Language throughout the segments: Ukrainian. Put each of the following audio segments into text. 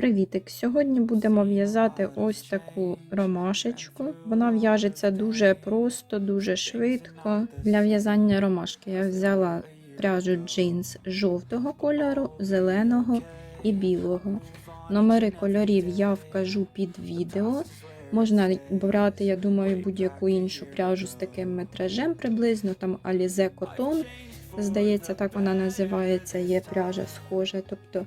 Привітик! Сьогодні будемо в'язати ось таку ромашечку. Вона в'яжеться дуже просто, дуже швидко. Для в'язання ромашки я взяла пряжу джинс жовтого кольору, зеленого і білого. Номери кольорів я вкажу під відео. Можна брати, я думаю, будь-яку іншу пряжу з таким метражем приблизно, там Alize Cotton, здається, так вона називається, є пряжа схожа. Тобто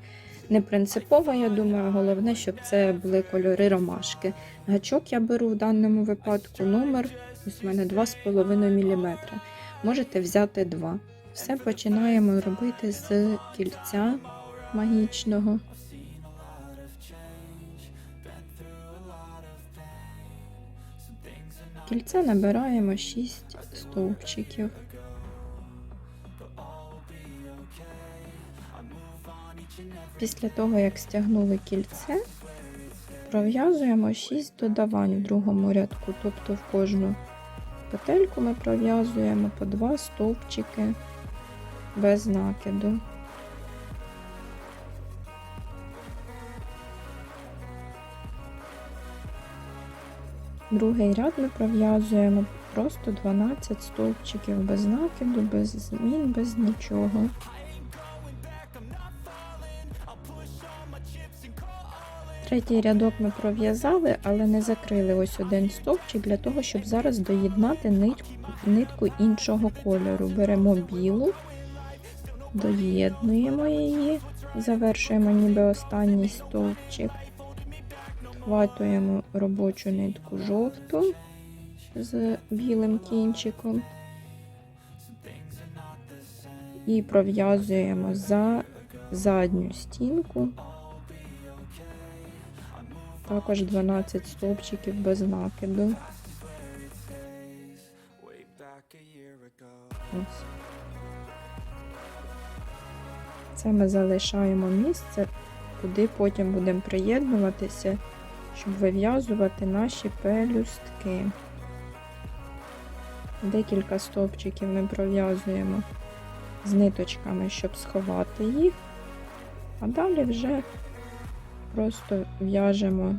не принципово, я думаю, головне, щоб це були кольори ромашки. Гачок я беру в даному випадку номер, ось у мене 2,5 мм. Можете взяти 2. Все починаємо робити з кільця магічного. Кільце набираємо 6 стовпчиків. Після того, як стягнули кільце, пров'язуємо 6 додавань в другому рядку, тобто в кожну петельку ми пров'язуємо по 2 стовпчики без накиду. Другий ряд ми пров'язуємо просто 12 стовпчиків без накиду, без змін, без нічого. Третій рядок ми пров'язали, але не закрили ось один стовпчик для того, щоб зараз доєднати нит, нитку іншого кольору. Беремо білу, доєднуємо її, завершуємо ніби останній стовпчик, хватуємо робочу нитку жовту з білим кінчиком і пров'язуємо за задню стінку. Також 12 стовпчиків без накиду. Ось. Це ми залишаємо місце, куди потім будемо приєднуватися, щоб вив'язувати наші пелюстки. Декілька стовпчиків ми пров'язуємо з ниточками, щоб сховати їх, а далі вже просто в'яжемо.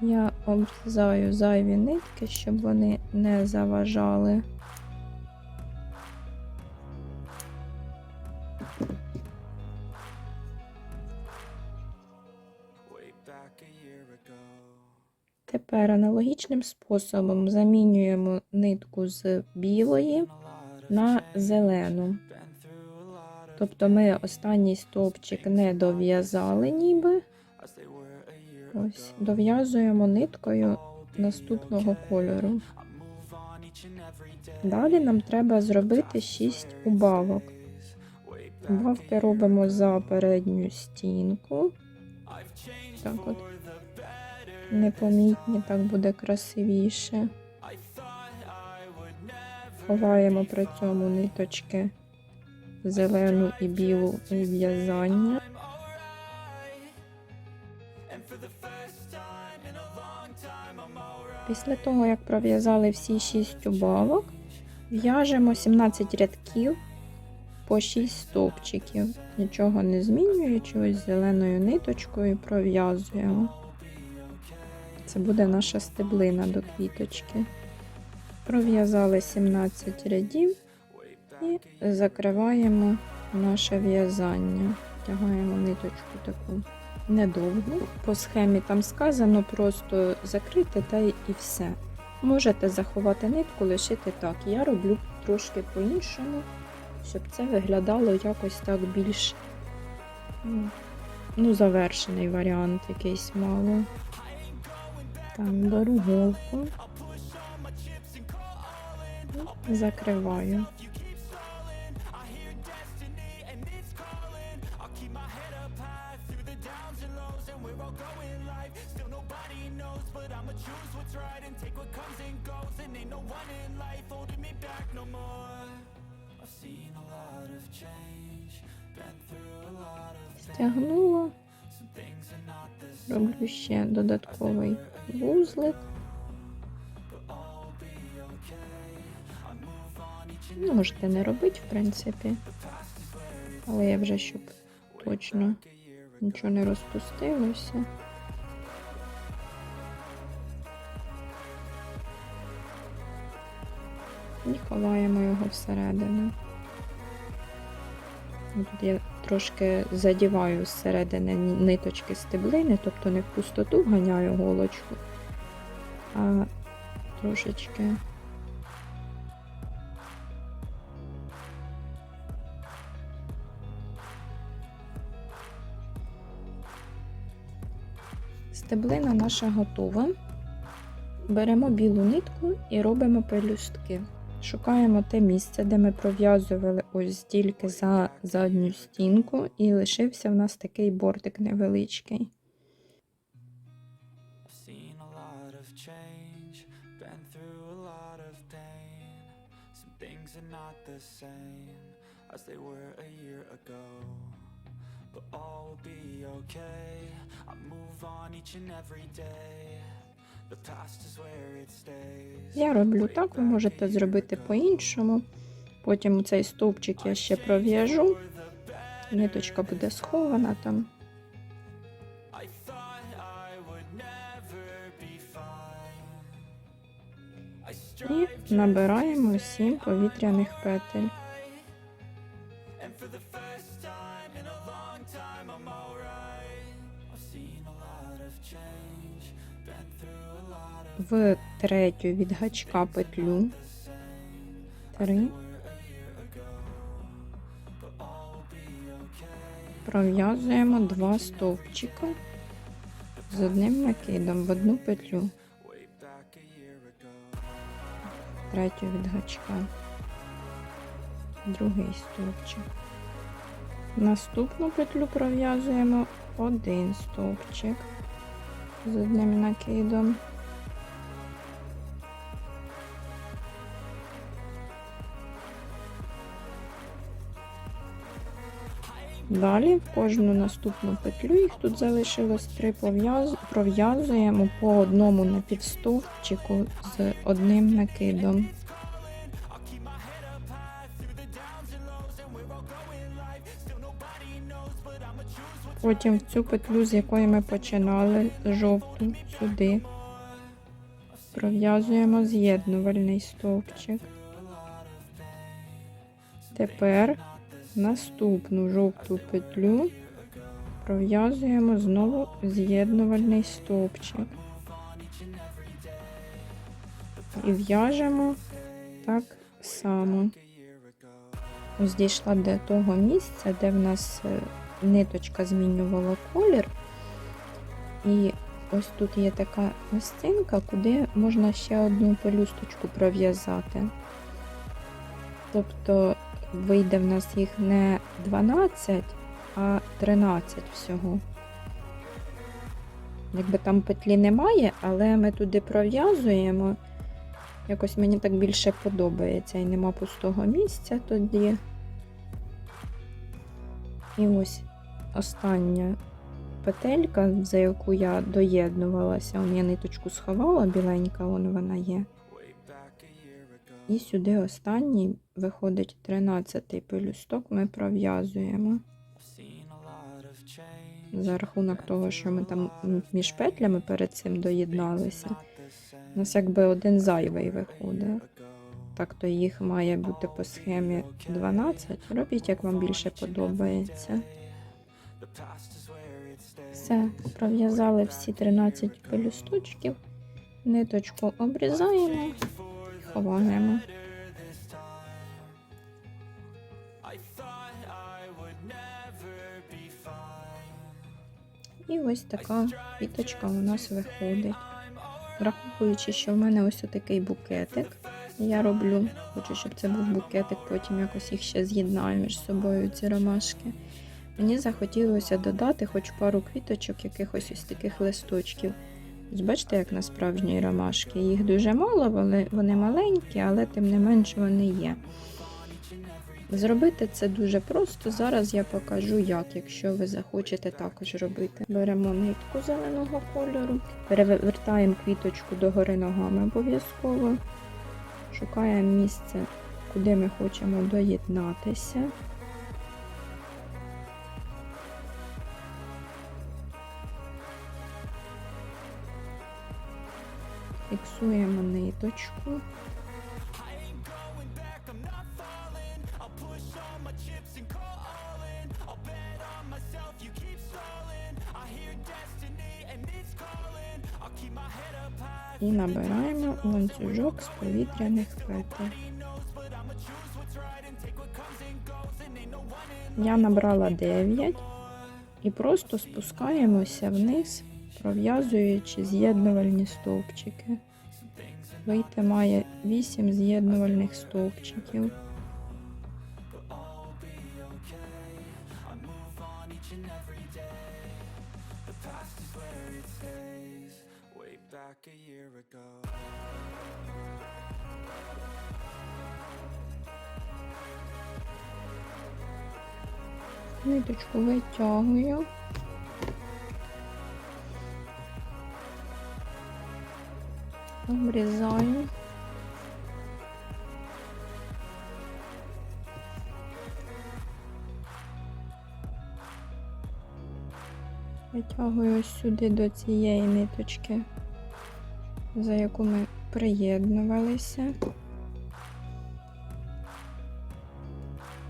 Я обрізаю зайві нитки, щоб вони не заважали. Тепер аналогічним способом замінюємо нитку з білої на зелену. Тобто ми останній стовпчик не дов'язали ніби. Ось, дов'язуємо ниткою наступного кольору. Далі нам треба зробити 6 убавок. Убавки робимо за передню стінку. Так от. Непомітні, так буде красивіше. Ховаємо при цьому ниточки зелену і білу в'язання. Після того, як пров'язали всі 6 убавок, в'яжемо 17 рядків по 6 стовпчиків. Нічого не змінюючи, ось зеленою ниточкою пров'язуємо. Це буде наша стеблина до квіточки. Пров'язали 17 рядів. І закриваємо наше в'язання. Тягаємо ниточку таку недовгу. По схемі там сказано просто закрити та і все. Можете заховати нитку, лишити так. Я роблю трошки по-іншому, щоб це виглядало якось так більш ну, завершений варіант якийсь мало. Так, беру голку, закриваю. Роблю ще додатковий вузлик. Ну, Можете не робити, в принципі. Але я вже щоб точно нічого не розпустилося. І ховаємо його всередину. Тут я трошки задіваю зсередини ниточки стеблини, тобто не в пустоту ганяю голочку, а трошечки. Стеблина наша готова. Беремо білу нитку і робимо пелюстки. Шукаємо те місце, де ми пров'язували ось стільки за задню стінку, і лишився в нас такий бортик невеличкий. But all will be okay. I move on each and every day. Я роблю так, ви можете зробити по-іншому. Потім цей стовпчик я ще пров'яжу. Ниточка буде схована там. І набираємо сім повітряних петель. В третю від гачка петлю. Три. Пров'язуємо два стовпчика з одним накидом в одну петлю. Третю від гачка. Другий стовпчик. Наступну петлю пров'язуємо один стовпчик з одним накидом. Далі в кожну наступну петлю, їх тут залишилось три, пров'язуємо по одному напівстовпчику з одним накидом. Потім в цю петлю, з якої ми починали, жовту сюди, пров'язуємо з'єднувальний стовпчик. Тепер наступну жовту петлю пров'язуємо знову з'єднувальний стовпчик. І в'яжемо так само. Ось дійшла до того місця, де в нас е, ниточка змінювала колір. І ось тут є така місцинка, куди можна ще одну пелюсточку пров'язати. Тобто вийде в нас їх не 12, а 13 всього. Якби там петлі немає, але ми туди пров'язуємо. Якось мені так більше подобається і нема пустого місця тоді. І ось остання петелька, за яку я доєднувалася. Я ниточку сховала, біленька, вон вона є. І сюди останній виходить 13 пелюсток, ми пров'язуємо. За рахунок того, що ми там між петлями перед цим доєдналися, у нас якби один зайвий виходить. Так то їх має бути по схемі 12. Робіть, як вам більше подобається. Все, пров'язали всі 13 пелюсточків. Ниточку обрізаємо, і ховаємо. І ось така квіточка у нас виходить. Враховуючи, що в мене ось такий букетик. Я роблю, хочу, щоб це був букетик, потім якось їх ще з'єднаю між собою, ці ромашки. Мені захотілося додати хоч пару квіточок, якихось ось таких листочків. Бачите, як на справжній ромашки. Їх дуже мало, вони, маленькі, але тим не менш вони є. Зробити це дуже просто. Зараз я покажу, як, якщо ви захочете також робити. Беремо нитку зеленого кольору, перевертаємо квіточку догори ногами обов'язково шукаємо місце, куди ми хочемо доєднатися. Фіксуємо ниточку. І набираємо ланцюжок з повітряних петель. Я набрала 9 і просто спускаємося вниз, пров'язуючи з'єднувальні стовпчики. Вийти має 8 з'єднувальних стовпчиків. Back a year ago. Ниточку витягую. Обрізаю. Витягую ось сюди до цієї ниточки, за яку ми приєднувалися.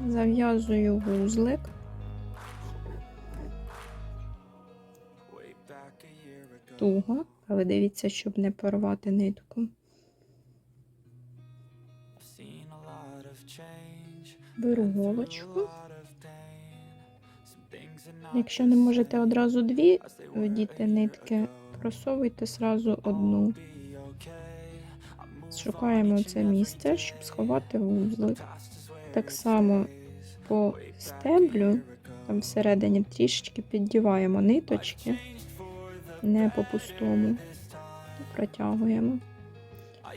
Зав'язую вузлик. Туго, але дивіться, щоб не порвати нитку. Беру голочку. Якщо не можете одразу дві year нитки, просовуйте зразу одну. Шукаємо це and місце, щоб сховати вузлик. Так само по a стеблю, там всередині трішечки піддіваємо ниточки, не по пустому, протягуємо.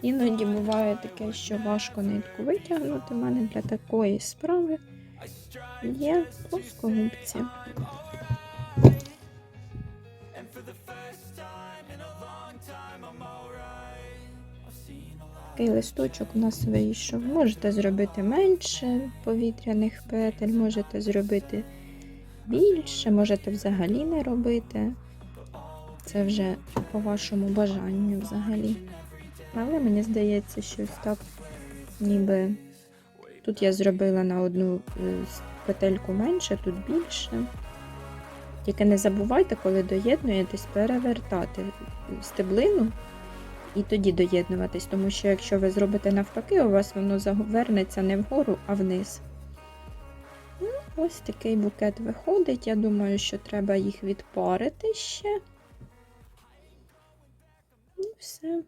Іноді буває таке, що важко нитку витягнути. У мене для такої справи є плоскогубці. Такий листочок у нас вийшов. Можете зробити менше повітряних петель, можете зробити більше, можете взагалі не робити. Це вже по вашому бажанню взагалі. Але мені здається, що так ніби тут я зробила на одну е, петельку менше, тут більше. Тільки не забувайте, коли доєднуєтесь, перевертати стеблину і тоді доєднуватись, тому що якщо ви зробите навпаки, у вас воно завернеться не вгору, а вниз. Ну, ось такий букет виходить. Я думаю, що треба їх відпарити ще. І все.